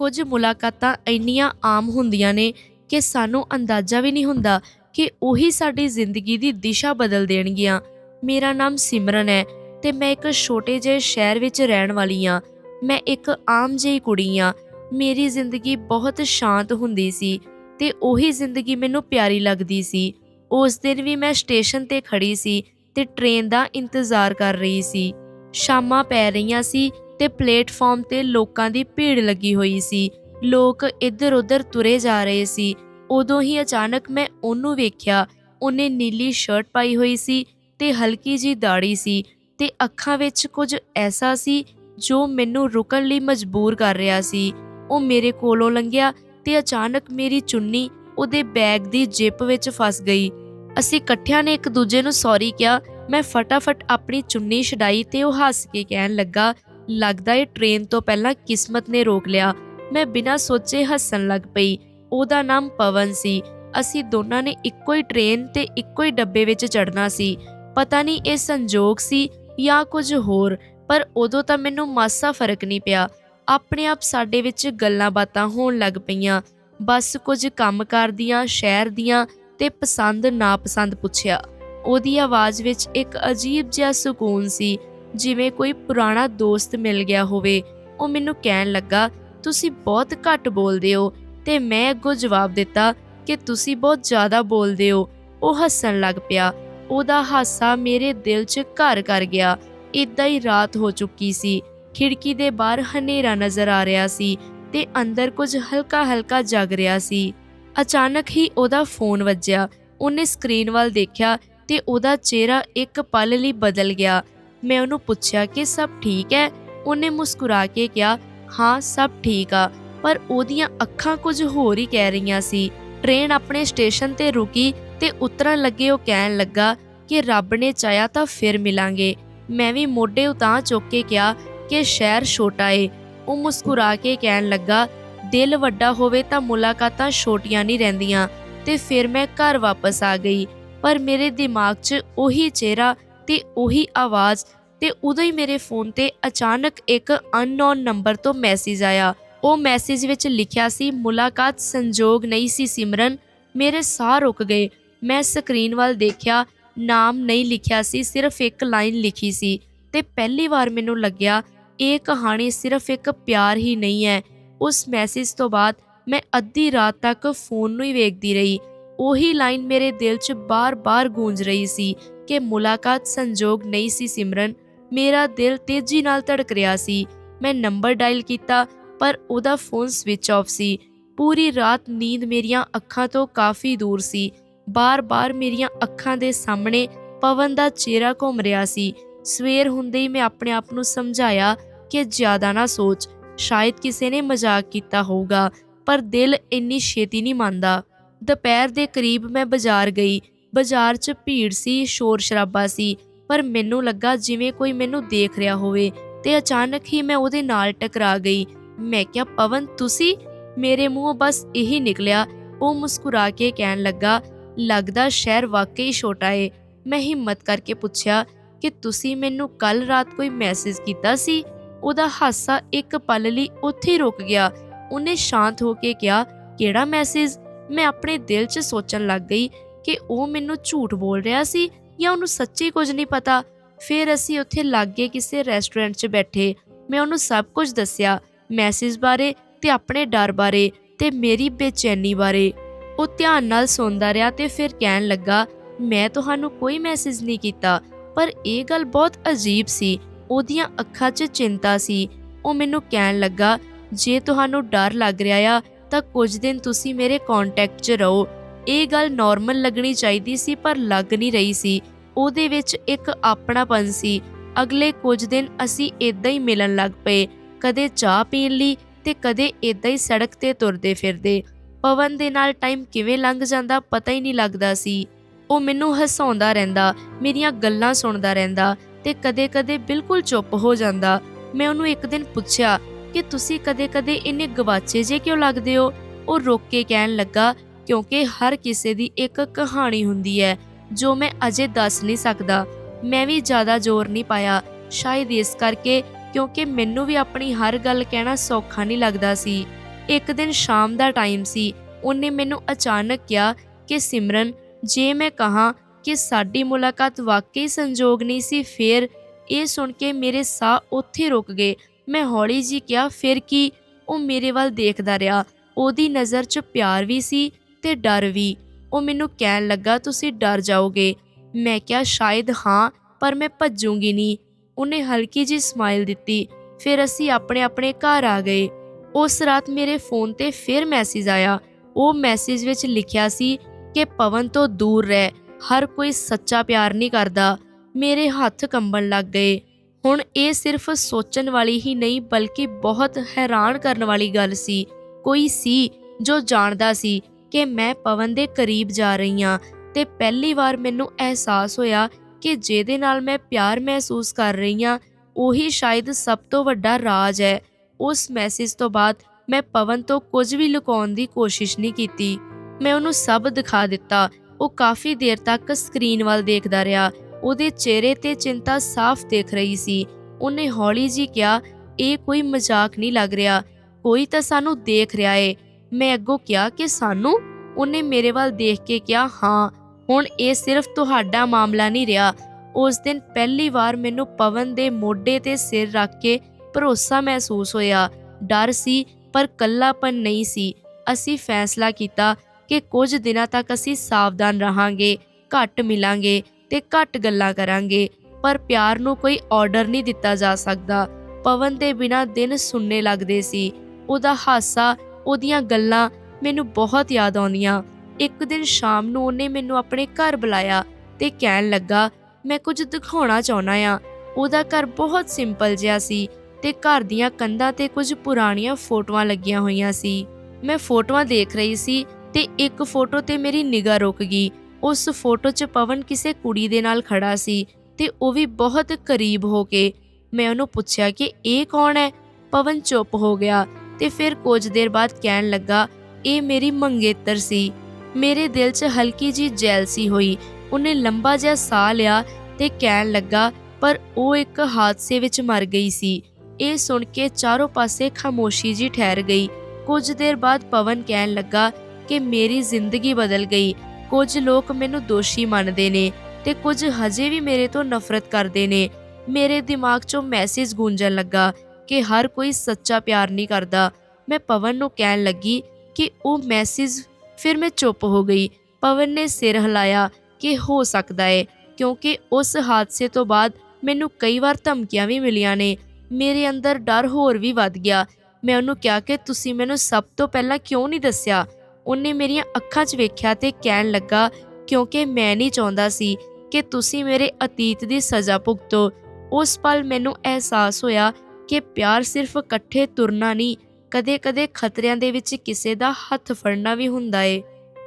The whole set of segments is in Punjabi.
ਕੁਝ ਮੁਲਾਕਾਤਾਂ ਇੰਨੀਆਂ ਆਮ ਹੁੰਦੀਆਂ ਨੇ ਕਿ ਸਾਨੂੰ ਅੰਦਾਜ਼ਾ ਵੀ ਨਹੀਂ ਹੁੰਦਾ ਕਿ ਉਹੀ ਸਾਡੀ ਜ਼ਿੰਦਗੀ ਦੀ ਦਿਸ਼ਾ ਬਦਲ ਦੇਣਗੀਆਂ। ਮੇਰਾ ਨਾਮ ਸਿਮਰਨ ਹੈ ਤੇ ਮੈਂ ਇੱਕ ਛੋਟੇ ਜਿਹੇ ਸ਼ਹਿਰ ਵਿੱਚ ਰਹਿਣ ਵਾਲੀ ਹਾਂ। ਮੈਂ ਇੱਕ ਆਮ ਜਿਹੀ ਕੁੜੀ ਹਾਂ। ਮੇਰੀ ਜ਼ਿੰਦਗੀ ਬਹੁਤ ਸ਼ਾਂਤ ਹੁੰਦੀ ਸੀ ਤੇ ਉਹੀ ਜ਼ਿੰਦਗੀ ਮੈਨੂੰ ਪਿਆਰੀ ਲੱਗਦੀ ਸੀ। ਉਸ ਦਿਨ ਵੀ ਮੈਂ ਸਟੇਸ਼ਨ ਤੇ ਖੜੀ ਸੀ ਤੇ ਟ੍ਰੇਨ ਦਾ ਇੰਤਜ਼ਾਰ ਕਰ ਰਹੀ ਸੀ। ਸ਼ਾਮਾਂ ਪੈ ਰਹੀਆਂ ਸੀ ਤੇ ਪਲੇਟਫਾਰਮ ਤੇ ਲੋਕਾਂ ਦੀ ਭੀੜ ਲੱਗੀ ਹੋਈ ਸੀ। ਲੋਕ ਇੱਧਰ-ਉੱਧਰ ਤੁਰੇ ਜਾ ਰਹੇ ਸੀ। ਉਦੋਂ ਹੀ ਅਚਾਨਕ ਮੈਂ ਉਹਨੂੰ ਵੇਖਿਆ। ਉਹਨੇ ਨੀਲੀ ਸ਼ਰਟ ਪਾਈ ਹੋਈ ਸੀ ਤੇ ਹਲਕੀ ਜੀ ਦਾੜੀ ਸੀ ਤੇ ਅੱਖਾਂ ਵਿੱਚ ਕੁਝ ਐਸਾ ਸੀ ਜੋ ਮੈਨੂੰ ਰੁਕਣ ਲਈ ਮਜਬੂਰ ਕਰ ਰਿਹਾ ਸੀ। ਉਹ ਮੇਰੇ ਕੋਲੋਂ ਲੰਘਿਆ ਤੇ ਅਚਾਨਕ ਮੇਰੀ ਚੁੰਨੀ ਉਹਦੇ ਬੈਗ ਦੀ ਜਿੱਪ ਵਿੱਚ ਫਸ ਗਈ। ਅਸੀਂ ਇਕੱਠਿਆਂ ਨੇ ਇੱਕ ਦੂਜੇ ਨੂੰ ਸੌਰੀ ਕਿਹਾ। ਮੈਂ ਫਟਾਫਟ ਆਪਣੀ ਚੁੰਨੀ ਛਡਾਈ ਤੇ ਉਹ ਹੱਸ ਕੇ ਕਹਿਣ ਲੱਗਾ ਲੱਗਦਾ ਏ ਟ੍ਰੇਨ ਤੋਂ ਪਹਿਲਾਂ ਕਿਸਮਤ ਨੇ ਰੋਕ ਲਿਆ। ਮੈਂ ਬਿਨਾਂ ਸੋਚੇ ਹੱਸਣ ਲੱਗ ਪਈ। ਉਹਦਾ ਨਾਮ ਪਵਨ ਸੀ। ਅਸੀਂ ਦੋਨਾਂ ਨੇ ਇੱਕੋ ਹੀ ਟ੍ਰੇਨ ਤੇ ਇੱਕੋ ਹੀ ਡੱਬੇ ਵਿੱਚ ਚੜਨਾ ਸੀ। ਪਤਾ ਨਹੀਂ ਇਹ ਸੰਜੋਗ ਸੀ ਜਾਂ ਕੁਝ ਹੋਰ, ਪਰ ਉਦੋਂ ਤਾਂ ਮੈਨੂੰ ਮਾਸਾ ਫ਼ਰਕ ਨਹੀਂ ਪਿਆ। ਆਪਣੇ ਆਪ ਸਾਡੇ ਵਿੱਚ ਗੱਲਾਂ ਬਾਤਾਂ ਹੋਣ ਲੱਗ ਪਈਆਂ। ਬਸ ਕੁਝ ਕੰਮ ਕਰਦੀਆਂ ਸ਼ਹਿਰ ਦੀਆਂ ਤੇ ਪਸੰਦ ਨਾਪਸੰਦ ਪੁੱਛਿਆ। ਉਹਦੀ ਆਵਾਜ਼ ਵਿੱਚ ਇੱਕ ਅਜੀਬ ਜਿਹਾ ਸਕੂਨ ਸੀ। ਜਿਵੇਂ ਕੋਈ ਪੁਰਾਣਾ ਦੋਸਤ ਮਿਲ ਗਿਆ ਹੋਵੇ, ਉਹ ਮੈਨੂੰ ਕਹਿਣ ਲੱਗਾ, ਤੁਸੀਂ ਬਹੁਤ ਘੱਟ ਬੋਲਦੇ ਹੋ ਤੇ ਮੈਂ ਅੱਗੋਂ ਜਵਾਬ ਦਿੱਤਾ ਕਿ ਤੁਸੀਂ ਬਹੁਤ ਜ਼ਿਆਦਾ ਬੋਲਦੇ ਹੋ। ਉਹ ਹੱਸਣ ਲੱਗ ਪਿਆ। ਉਹਦਾ ਹਾਸਾ ਮੇਰੇ ਦਿਲ 'ਚ ਘਰ ਕਰ ਗਿਆ। ਇਦਾਂ ਹੀ ਰਾਤ ਹੋ ਚੁੱਕੀ ਸੀ। ਖਿੜਕੀ ਦੇ ਬਾਹਰ ਹਨੇਰਾ ਨਜ਼ਰ ਆ ਰਿਹਾ ਸੀ ਤੇ ਅੰਦਰ ਕੁਝ ਹਲਕਾ-ਹਲਕਾ ਜਗ ਰਿਹਾ ਸੀ। ਅਚਾਨਕ ਹੀ ਉਹਦਾ ਫੋਨ ਵੱਜਿਆ। ਉਹਨੇ ਸਕਰੀਨ ਵੱਲ ਦੇਖਿਆ ਤੇ ਉਹਦਾ ਚਿਹਰਾ ਇੱਕ ਪਲ ਲਈ ਬਦਲ ਗਿਆ। ਮੈਂ ਉਹਨੂੰ ਪੁੱਛਿਆ ਕਿ ਸਭ ਠੀਕ ਹੈ? ਉਹਨੇ ਮੁਸਕਰਾ ਕੇ ਕਿਹਾ, ਹਾਂ, ਸਭ ਠੀਕ ਆ। ਪਰ ਉਹਦੀਆਂ ਅੱਖਾਂ ਕੁਝ ਹੋਰ ਹੀ ਕਹਿ ਰਹੀਆਂ ਸੀ। ਟ੍ਰੇਨ ਆਪਣੇ ਸਟੇਸ਼ਨ ਤੇ ਰੁਕੀ ਤੇ ਉਤਰਨ ਲੱਗੇ ਉਹ ਕਹਿਣ ਲੱਗਾ ਕਿ ਰੱਬ ਨੇ ਚਾਹਿਆ ਤਾਂ ਫਿਰ ਮਿਲਾਂਗੇ। ਮੈਂ ਵੀ ਮੋਢੇ ਉਤਾਂ ਚੁੱਕ ਕੇ ਕਿਹਾ ਕਿ ਸ਼ਹਿਰ ਛੋਟਾ ਏ। ਉਹ ਮੁਸਕਰਾ ਕੇ ਕਹਿਣ ਲੱਗਾ, ਦਿਲ ਵੱਡਾ ਹੋਵੇ ਤਾਂ ਮੁਲਾਕਾਤਾਂ ਛੋਟੀਆਂ ਨਹੀਂ ਰਹਿੰਦੀਆਂ ਤੇ ਫਿਰ ਮੈਂ ਘਰ ਵਾਪਸ ਆ ਗਈ। ਪਰ ਮੇਰੇ ਦਿਮਾਗ 'ਚ ਉਹੀ ਚਿਹਰਾ ਤੇ ਉਹੀ ਆਵਾਜ਼ ਤੇ ਉਦੋਂ ਹੀ ਮੇਰੇ ਫੋਨ ਤੇ ਅਚਾਨਕ ਇੱਕ ਅਨਨੋਨ ਨੰਬਰ ਤੋਂ ਮੈਸੇਜ ਆਇਆ। ਉਹ ਮੈਸੇਜ ਵਿੱਚ ਲਿਖਿਆ ਸੀ, ਮੁਲਾਕਾਤ ਸੰਜੋਗ ਨਹੀਂ ਸੀ, ਸਿਮਰਨ। ਮੇਰੇ ਸਾਹ ਰੁਕ ਗਏ। ਮੈਂ ਸਕਰੀਨ ਵੱਲ ਦੇਖਿਆ, ਨਾਮ ਨਹੀਂ ਲਿਖਿਆ ਸੀ, ਸਿਰਫ ਇੱਕ ਲਾਈਨ ਲਿਖੀ ਸੀ। ਤੇ ਪਹਿਲੀ ਵਾਰ ਮੈਨੂੰ ਲੱਗਿਆ, ਇਹ ਕਹਾਣੀ ਸਿਰਫ ਇੱਕ ਪਿਆਰ ਹੀ ਨਹੀਂ ਹੈ। ਉਸ ਮੈਸੇਜ ਤੋਂ ਬਾਅਦ ਮੈਂ ਅੱਧੀ ਰਾਤ ਤੱਕ ਫੋਨ ਨੂੰ ਹੀ ਵੇਖਦੀ ਰਹੀ। ਉਹੀ ਲਾਈਨ ਮੇਰੇ ਦਿਲ 'ਚ ਬਾਰ-ਬਾਰ ਗੂੰਜ ਰਹੀ ਸੀ ਕਿ ਮੁਲਾਕਾਤ ਸੰਜੋਗ ਨਹੀਂ ਸੀ, ਸਿਮਰਨ। ਮੇਰਾ ਦਿਲ ਤੇਜ਼ੀ ਨਾਲ ਧੜਕ ਰਿਹਾ ਸੀ। ਮੈਂ ਨੰਬਰ ਡਾਇਲ ਕੀਤਾ, ਪਰ ਉਹਦਾ ਫੋਨ ਸਵਿਚ ਆਫ ਸੀ। ਪੂਰੀ ਰਾਤ ਨੀਂਦ ਮੇਰੀਆਂ ਅੱਖਾਂ ਤੋਂ ਕਾਫੀ ਦੂਰ ਸੀ। ਬਾਰ-ਬਾਰ ਮੇਰੀਆਂ ਅੱਖਾਂ ਦੇ ਸਾਹਮਣੇ ਪਵਨ ਦਾ ਚਿਹਰਾ ਘੁੰਮ ਰਿਹਾ ਸੀ। ਸਵੇਰ ਹੁੰਦੇ ਹੀ ਮੈਂ ਆਪਣੇ ਆਪ ਨੂੰ ਸਮਝਾਇਆ ਕਿ ਜ਼ਿਆਦਾ ਨਾ ਸੋਚ। ਸ਼ਾਇਦ ਕਿਸੇ ਨੇ ਮਜ਼ਾਕ ਕੀਤਾ ਹੋਊਗਾ, ਪਰ ਦਿਲ ਇੰਨੀ ਛੇਤੀ ਨਹੀਂ ਮੰਨਦਾ। ਦੁਪਹਿਰ ਦੇ ਕਰੀਬ ਮੈਂ ਬਾਜ਼ਾਰ ਗਈ। ਬਾਜ਼ਾਰ 'ਚ ਭੀੜ ਸੀ ਸ਼ੋਰ ਸ਼ਰਾਬਾ ਸੀ। ਪਰ ਮੈਨੂੰ ਲੱਗਾ ਜਿਵੇਂ ਕੋਈ ਮੈਨੂੰ ਦੇਖ ਰਿਹਾ ਹੋਵੇ ਤੇ ਅਚਾਨਕ ਹੀ ਮੈਂ ਉਹਦੇ ਨਾਲ ਟਕਰਾ ਗਈ। ਮੈਂ ਕਿਹਾ, ਪਵਨ, ਤੁਸੀਂ? ਮੇਰੇ ਮੂੰਹੋਂ ਬਸ ਇਹੀ ਨਿਕਲਿਆ। ਉਹ ਮੁਸਕਰਾ ਕੇ ਕਹਿਣ ਲੱਗਾ, ਲੱਗਦਾ ਸ਼ਹਿਰ ਵਾਕਈ ਛੋਟਾ ਏ। ਮੈਂ ਹਿੰਮਤ ਕਰਕੇ ਪੁੱਛਿਆ, ਕਿ ਤੁਸੀਂ ਮੈਨੂੰ ਕੱਲ ਰਾਤ ਕੋਈ ਮੈਸੇਜ ਕੀਤਾ ਸੀ? ਉਹਦਾ ਹਾਸਾ ਇੱਕ ਪਲ ਲਈ ਉੱਥੇ ਰੁਕ ਗਿਆ। ਉਹਨੇ ਸ਼ਾਂਤ ਹੋ ਕੇ ਕਿਹਾ, ਕਿਹੜਾ ਮੈਸੇਜ? ਮੈਂ ਆਪਣੇ ਦਿਲ 'ਚ ਸੋਚਣ ਲੱਗ ਗਈ ਕਿ ਉਹ ਮੈਨੂੰ ਝੂਠ ਬੋਲ ਰਿਹਾ ਸੀ ਜਾਂ ਉਹਨੂੰ ਸੱਚੀ ਕੁਝ ਨਹੀਂ ਪਤਾ, ਫਿਰ ਅਸੀਂ ਉੱਥੇ ਲਾਗੇ ਕਿਸੇ ਰੈਸਟੋਰੈਂਟ 'ਚ ਬੈਠੇ। ਮੈਂ ਉਹਨੂੰ ਸਭ ਕੁਝ ਦੱਸਿਆ ਮੈਸੇਜ ਬਾਰੇ ਤੇ ਆਪਣੇ ਡਰ ਬਾਰੇ ਤੇ ਮੇਰੀ ਬੇਚੈਨੀ ਬਾਰੇ। ਉਹ ਧਿਆਨ ਨਾਲ ਸੁਣਦਾ ਰਿਹਾ ਤੇ ਫਿਰ ਕਹਿਣ ਲੱਗਾ, ਮੈਂ ਤੁਹਾਨੂੰ ਕੋਈ ਮੈਸੇਜ ਨਹੀਂ ਕੀਤਾ, ਪਰ ਇਹ ਗੱਲ ਬਹੁਤ ਅਜੀਬ ਸੀ। ਉਹਦੀਆਂ ਅੱਖਾਂ 'ਚ ਚਿੰਤਾ ਸੀ। ਉਹ ਮੈਨੂੰ ਕਹਿਣ ਲੱਗਾ, ਜੇ ਤੁਹਾਨੂੰ ਡਰ ਲੱਗ ਰਿਹਾ ਆ, ਤਾਂ ਕੁਝ ਦਿਨ ਤੁਸੀਂ ਮੇਰੇ ਕੰਟੈਕਟ 'ਚ ਰਹੋ। ਇਹ ਗੱਲ ਨਾਰਮਲ ਲੱਗਣੀ ਚਾਹੀਦੀ ਸੀ, ਪਰ ਲੱਗ ਨਹੀਂ ਰਹੀ ਸੀ। ਉਹਦੇ ਵਿੱਚ ਇੱਕ ਆਪਣਾਪਨ ਸੀ। ਅਗਲੇ ਕੁਝ ਦਿਨ ਅਸੀਂ ਇਦਾਂ ਹੀ ਮਿਲਣ ਲੱਗ ਪਏ। ਕਦੇ ਚਾਹ ਪੀਣ ਲਈ ਤੇ ਕਦੇ ਇਦਾਂ ਹੀ ਸੜਕ ਤੇ ਤੁਰਦੇ ਫਿਰਦੇ। ਪਵਨ ਦੇ ਨਾਲ ਟਾਈਮ ਕਿਵੇਂ ਲੰਘ ਜਾਂਦਾ ਪਤਾ ਹੀ ਨਹੀਂ ਲੱਗਦਾ ਸੀ। ਉਹ ਮੈਨੂੰ ਹਸਾਉਂਦਾ ਰਹਿੰਦਾ, ਮੇਰੀਆਂ ਗੱਲਾਂ ਸੁਣਦਾ ਰਹਿੰਦਾ ਤੇ ਕਦੇ-ਕਦੇ ਬਿਲਕੁਲ ਚੁੱਪ ਹੋ ਜਾਂਦਾ। ਮੈਂ ਉਹਨੂੰ ਇੱਕ ਦਿਨ ਪੁੱਛਿਆ ਕਿ ਤੁਸੀਂ ਕਦੇ-ਕਦੇ ਇੰਨੇ ਗਵਾਚੇ ਜੇ ਕਿਉਂ ਲੱਗਦੇ ਹੋ? ਉਹ ਰੁੱਕ ਕੇ ਕਹਿਣ ਲੱਗਾ ਕਿਉਂਕਿ ਹਰ ਕਿਸੇ ਦੀ ਇੱਕ ਕਹਾਣੀ ਹੁੰਦੀ ਹੈ, ਜੋ ਮੈਂ ਅਜੇ ਦੱਸ ਨਹੀਂ ਸਕਦਾ। ਮੈਂ ਵੀ ਜ਼ਿਆਦਾ ਜ਼ੋਰ ਨਹੀਂ ਪਾਇਆ, ਸ਼ਾਇਦ ਇਸ ਕਰਕੇ, ਕਿਉਂਕਿ ਮੈਨੂੰ ਵੀ ਆਪਣੀ ਹਰ ਗੱਲ ਕਹਿਣਾ ਸੌਖਾ ਨਹੀਂ ਲੱਗਦਾ ਸੀ। ਇੱਕ ਦਿਨ ਸ਼ਾਮ ਦਾ ਟਾਈਮ ਸੀ, ਉਹਨੇ ਮੈਨੂੰ ਅਚਾਨਕ ਕਿਹਾ ਕਿ, ਸਿਮਰਨ, ਜੇ ਮੈਂ ਕਹਾਂ ਕਿ ਸਾਡੀ ਮੁਲਾਕਾਤ ਵਾਕਈ ਸੰਜੋਗ ਨਹੀਂ ਸੀ, ਫਿਰ ਇਹ ਸੁਣ ਕੇ ਮੇਰੇ ਸਾਹ ਉੱਥੇ ਰੁਕ ਗਏ। ਮੈਂ ਹੌਲੀ ਜੀ ਕਿਹਾ, ਫਿਰ ਕੀ? ਉਹ ਮੇਰੇ ਵੱਲ ਦੇਖਦਾ ਰਿਹਾ। ਉਹਦੀ ਨਜ਼ਰ 'ਚ ਪਿਆਰ ਵੀ ਸੀ ਤੇ ਡਰ ਵੀ। ਉਹ ਮੈਨੂੰ ਕਹਿਣ ਲੱਗਾ, ਤੁਸੀਂ ਡਰ ਜਾਓਗੇ। ਮੈਂ ਕਿਹਾ, ਸ਼ਾਇਦ ਹਾਂ, ਪਰ ਮੈਂ ਭੱਜੂਗੀ ਨਹੀਂ। ਉਹਨੇ ਹਲਕੀ ਜੀ ਸਮਾਈਲ ਦਿੱਤੀ। ਫਿਰ ਅਸੀਂ ਆਪਣੇ ਆਪਣੇ ਘਰ ਆ ਗਏ। ਉਸ ਰਾਤ ਮੇਰੇ ਫੋਨ ਤੇ ਫਿਰ ਮੈਸੇਜ ਆਇਆ। ਉਹ ਮੈਸੇਜ ਵਿੱਚ ਲਿਖਿਆ ਸੀ ਕਿ ਪਵਨ ਤੋਂ ਦੂਰ ਰਹਿ। ਹਰ ਕੋਈ ਸੱਚਾ ਪਿਆਰ ਨਹੀਂ ਕਰਦਾ। ਮੇਰੇ ਹੱਥ ਕੰਬਣ ਲੱਗ ਗਏ। ਹੁਣ ਇਹ ਸਿਰਫ ਸੋਚਣ ਵਾਲੀ ਹੀ ਨਹੀਂ, ਬਲਕਿ ਬਹੁਤ ਹੈਰਾਨ ਕਰਨ ਵਾਲੀ ਗੱਲ ਸੀ। ਕੋਈ ਸੀ ਜੋ ਜਾਣਦਾ ਸੀ। ਕਿ ਮੈਂ ਪਵਨ ਦੇ ਕਰੀਬ ਜਾ ਰਹੀ ਹਾਂ ਤੇ ਪਹਿਲੀ ਵਾਰ ਮੈਨੂੰ ਅਹਿਸਾਸ ਹੋਇਆ ਕਿ ਜਿਹਦੇ ਨਾਲ ਮੈਂ ਪਿਆਰ ਮਹਿਸੂਸ ਕਰ ਰਹੀ ਹਾਂ, ਉਹੀ ਸ਼ਾਇਦ ਸਭ ਤੋਂ ਵੱਡਾ ਰਾਜ ਹੈ। ਉਸ ਮੈਸੇਜ ਤੋਂ ਬਾਅਦ ਮੈਂ ਪਵਨ ਤੋਂ ਕੁਝ ਵੀ ਲੁਕਾਉਣ ਦੀ ਕੋਸ਼ਿਸ਼ ਨਹੀਂ ਕੀਤੀ। ਮੈਂ ਉਹਨੂੰ ਸਭ ਦਿਖਾ ਦਿੱਤਾ। ਉਹ ਕਾਫੀ ਦੇਰ ਤੱਕ ਸਕਰੀਨ ਵੱਲ ਦੇਖਦਾ ਰਿਹਾ। ਉਹਦੇ ਚਿਹਰੇ ਤੇ ਚਿੰਤਾ ਸਾਫ਼ ਦੇਖ ਰਹੀ ਸੀ। ਉਹਨੇ ਹੌਲੀ ਜੀ ਕਿਹਾ, ਇਹ ਕੋਈ ਮਜ਼ਾਕ ਨਹੀਂ ਲੱਗ ਰਿਹਾ। ਕੋਈ ਤਾਂ ਸਾਨੂੰ ਦੇਖ ਰਿਹਾ ਏ। ਮੈਂ ਅੱਗੋਂ ਕਿਹਾ ਕਿ ਸਾਨੂੰ ਉਹਨੇ ਮੇਰੇ ਵੱਲ ਦੇਖ ਕੇ ਕਿਹਾ, ਹਾਂ, ਹੁਣ ਇਹ ਸਿਰਫ ਤੁਹਾਡਾ ਮਾਮਲਾ ਨਹੀਂ ਰਿਹਾ। ਉਸ ਦਿਨ ਪਹਿਲੀ ਵਾਰ ਮੈਨੂੰ ਪਵਨ ਦੇ ਮੋਢੇ ਤੇ ਸਿਰ ਰੱਖ ਕੇ ਭਰੋਸਾ ਮਹਿਸੂਸ ਹੋਇਆ। ਡਰ ਸੀ, ਪਰ ਕੱਲਾਪਨ ਨਹੀਂ ਸੀ। ਅਸੀਂ ਫੈਸਲਾ ਕੀਤਾ ਕਿ ਕੁਝ ਦਿਨਾਂ ਤੱਕ ਅਸੀਂ ਸਾਵਧਾਨ ਰਹਾਂਗੇ, ਘੱਟ ਮਿਲਾਂਗੇ ਤੇ ਘੱਟ ਗੱਲਾਂ ਕਰਾਂਗੇ, ਪਰ ਪਿਆਰ ਨੂੰ ਕੋਈ ਆਰਡਰ ਨਹੀਂ ਦਿੱਤਾ ਜਾ ਸਕਦਾ। ਪਵਨ ਦੇ ਬਿਨਾ ਦਿਨ ਸੁੰਨੇ ਲੱਗਦੇ ਸੀ। ਉਹਦਾ ਹਾਸਾ ਉਹਦੀਆਂ ਗੱਲਾਂ ਮੈਨੂੰ ਬਹੁਤ ਯਾਦ ਆਉਂਦੀਆਂ। ਇੱਕ ਦਿਨ ਸ਼ਾਮ ਨੂੰ ਉਹਨੇ ਮੈਨੂੰ ਆਪਣੇ ਘਰ ਬੁਲਾਇਆ ਤੇ ਕਹਿਣ ਲੱਗਾ, ਮੈਂ ਕੁਝ ਦਿਖਾਉਣਾ ਚਾਹੁੰਦਾ ਆ। ਉਹਦਾ ਘਰ ਬਹੁਤ ਸਿੰਪਲ ਜਿਹਾ ਸੀ ਤੇ ਘਰ ਦੀਆਂ ਕੰਧਾਂ ਤੇ ਕੁਝ ਪੁਰਾਣੀਆਂ ਫੋਟੋਆਂ ਲੱਗੀਆਂ ਹੋਈਆਂ ਸੀ। ਮੈਂ ਫੋਟੋਆਂ ਦੇਖ ਰਹੀ ਸੀ ਤੇ ਇੱਕ ਫੋਟੋ ਤੇ ਮੇਰੀ ਨਿਗਾਹ ਰੁਕ ਗਈ। ਉਸ ਫੋਟੋ 'ਚ ਪਵਨ ਕਿਸੇ ਕੁੜੀ ਦੇ ਨਾਲ ਖੜਾ ਸੀ ਤੇ ਉਹ ਵੀ ਬਹੁਤ ਕਰੀਬ ਹੋ ਕੇ। ਮੈਂ ਉਹਨੂੰ ਪੁੱਛਿਆ ਕਿ ਇਹ ਕੌਣ ਹੈ? ਪਵਨ ਚੁੱਪ ਹੋ ਗਿਆ। ਤੇ ਫਿਰ ਕੁਝ ਦੇਰ ਬਾਅਦ ਕਹਿਣ ਲੱਗਾ, ਇਹ ਮੇਰੀ ਮੰਗੇਤਰ ਸੀ। ਮੇਰੇ ਦਿਲ 'ਚ ਹਲਕੀ ਜੀ ਜੈਲਸੀ ਹੋਈ। ਉਹਨੇ ਲੰਬਾ ਜਿਹਾ ਸਾਹ ਲਿਆ ਤੇ ਕਹਿਣ ਲੱਗਾ, ਪਰ ਉਹ ਇੱਕ ਹਾਦਸੇ ਵਿੱਚ ਮਰ ਗਈ ਸੀ। ਇਹ ਸੁਣ ਕੇ ਚਾਰੋਂ ਪਾਸੇ ਖਾਮੋਸ਼ੀ ਜੀ ਠਹਿਰ ਗਈ। ਕੁਝ ਦੇਰ ਬਾਅਦ ਪਵਨ ਕਹਿਣ ਲੱਗਾ ਕਿ ਮੇਰੀ ਜ਼ਿੰਦਗੀ ਬਦਲ ਗਈ। ਕੁਝ ਲੋਕ ਮੈਨੂੰ ਦੋਸ਼ੀ ਮੰਨਦੇ ਨੇ ਤੇ ਕੁਝ ਹਜੇ ਵੀ ਮੇਰੇ ਤੋਂ ਨਫ਼ਰਤ ਕਰਦੇ ਨੇ। ਮੇਰੇ ਦਿਮਾਗ 'ਚੋਂ ਮੈਸੇਜ ਗੂੰਜਣ ਲੱਗਾ। ਕਿ ਹਰ ਕੋਈ ਸੱਚਾ ਪਿਆਰ ਨਹੀਂ ਕਰਦਾ। ਮੈਂ ਪਵਨ ਨੂੰ ਕਹਿਣ ਲੱਗੀ ਕਿ ਉਹ ਮੈਸੇਜ ਫਿਰ ਮੈਂ ਚੁੱਪ ਹੋ ਗਈ। ਪਵਨ ਨੇ ਸਿਰ ਹਿਲਾਇਆ ਕਿ ਹੋ ਸਕਦਾ ਏ, ਕਿਉਂਕਿ ਉਸ ਹਾਦਸੇ ਤੋਂ ਬਾਅਦ ਮੈਨੂੰ ਕਈ ਵਾਰ ਧਮਕੀਆਂ ਵੀ ਮਿਲੀਆਂ ਨੇ। ਮੇਰੇ ਅੰਦਰ ਡਰ ਹੋਰ ਵੀ ਵੱਧ ਗਿਆ। ਮੈਂ ਉਹਨੂੰ ਕਿਹਾ ਕਿ ਤੁਸੀਂ ਮੈਨੂੰ ਸਭ ਤੋਂ ਪਹਿਲਾਂ ਕਿਉਂ ਨਹੀਂ ਦੱਸਿਆ? ਉਹਨੇ ਮੇਰੀਆਂ ਅੱਖਾਂ 'ਚ ਵੇਖਿਆ ਤੇ ਕਹਿਣ ਲੱਗਾ, ਕਿਉਂਕਿ ਮੈਂ ਨਹੀਂ ਚਾਹੁੰਦਾ ਸੀ ਕਿ ਤੁਸੀਂ ਮੇਰੇ ਅਤੀਤ ਦੀ ਸਜ਼ਾ ਭੁਗਤੋ। ਉਸ ਪਲ ਮੈਨੂੰ ਅਹਿਸਾਸ ਹੋਇਆ ਕਿ ਪਿਆਰ ਸਿਰਫ ਇਕੱਠੇ ਤੁਰਨਾ ਨਹੀਂ, ਕਦੇ-ਕਦੇ ਖਤਰਿਆਂ ਦੇ ਵਿੱਚ ਕਿਸੇ ਦਾ ਹੱਥ ਫੜਨਾ ਵੀ ਹੁੰਦਾ ਏ।